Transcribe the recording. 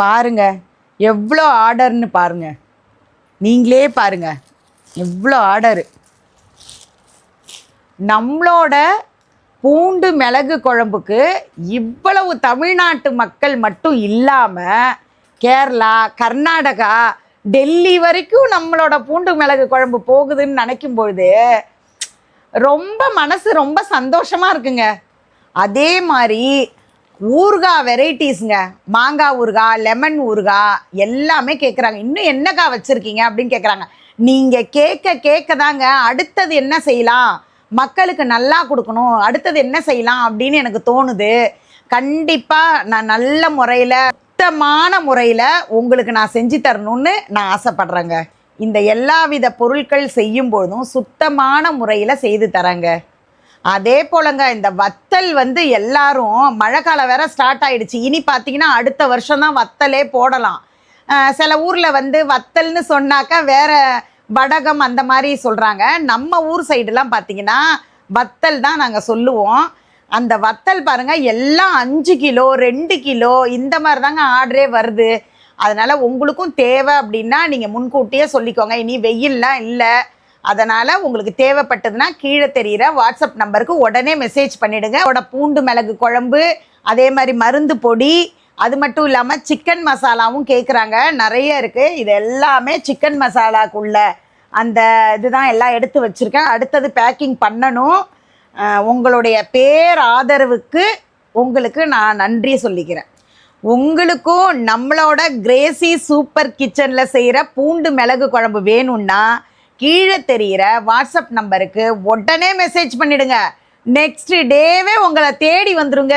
பாருங்க. எவ்வளோ ஆர்டர்னு பாருங்க. நீங்களே பாருங்க. எவ்வளோ ஆர்டரு நம்மளோட பூண்டு மிளகு குழம்புக்கு இவ்வளவு தமிழ்நாட்டு மக்கள் மட்டும் இல்லாமல் கேரளா கர்நாடகா டெல்லி வரைக்கும் நம்மளோட பூண்டு மிளகு குழம்பு போகுதுன்னு நினைக்கும் பொழுது ரொம்ப மனசு ரொம்ப சந்தோஷமாக இருக்குங்க. அதே மாதிரி ஊறுகாய் வெரைட்டிஸுங்க. மாங்காய் ஊறுகாய் லெமன் ஊறுகாய் எல்லாமே கேட்குறாங்க இன்னும் என்னக்கா வச்சுருக்கீங்க அப்படின்னு கேட்குறாங்க நீங்கள் கேட்க கேட்க தாங்க அடுத்தது என்ன செய்யலாம்? மக்களுக்கு நல்லா கொடுக்கணும். அடுத்தது என்ன செய்யலாம் அப்படின்னு எனக்கு தோணுது. கண்டிப்பாக நான் நல்ல முறையில் சுத்தமான முறையில் உங்களுக்கு நான் செஞ்சு தரணும்னு நான் ஆசைப்படுறேங்க. இந்த எல்லா வித பொருட்கள் செய்யும் பொழுதும் சுத்தமான முறையில் செய்து தரேங்க. அதே போலங்க இந்த வத்தல் வந்து எல்லாரும் மழை காலம் வேற ஸ்டார்ட் ஆயிடுச்சு. இனி பார்த்தீங்கன்னா அடுத்த வருஷம் தான் வத்தலே போடலாம். சில ஊரில் வந்து வத்தல்னு சொன்னாக்கா வேற வடகம் அந்த மாதிரி சொல்கிறாங்க நம்ம ஊர் சைடுலாம் பார்த்தீங்கன்னா வத்தல் தான் நாங்கள் சொல்லுவோம். அந்த வத்தல் பாருங்க எல்லாம் அஞ்சு கிலோ ரெண்டு கிலோ இந்த மாதிரி தாங்க ஆர்டரே வருது. அதனால் உங்களுக்கும் தேவை அப்படின்னா நீங்கள் முன்கூட்டியே சொல்லிக்கோங்க. இனி வெயில்லாம் இல்லை. அதனால் உங்களுக்கு தேவைப்பட்டதுன்னா கீழே தெரிகிற வாட்ஸ்அப் நம்பருக்கு உடனே மெசேஜ் பண்ணிவிடுங்க அதோட பூண்டு மிளகு குழம்பு அதே மாதிரி மருந்து பொடி அது மட்டும் இல்லாமல் சிக்கன் மசாலாவும் கேட்குறாங்க நிறைய இருக்குது இது எல்லாமே சிக்கன் மசாலாக்குள்ள அந்த இதுதான் எல்லாம் எடுத்து வச்சுருக்கேன். அடுத்தது பேக்கிங் பண்ணணும். உங்களுடைய பேர் ஆதரவுக்கு உங்களுக்கு நான் நன்றி சொல்லிக்கிறேன். உங்களுக்கும் நம்மளோட கிரேசி சூப்பர் கிச்சனில் செய்கிற பூண்டு மிளகு குழம்பு வேணும்னா கீழே தெரிகிற வாட்ஸ்அப் நம்பருக்கு உடனே மெசேஜ் பண்ணிடுங்க. நெக்ஸ்ட் டேவே உங்களை தேடி வந்துருங்க.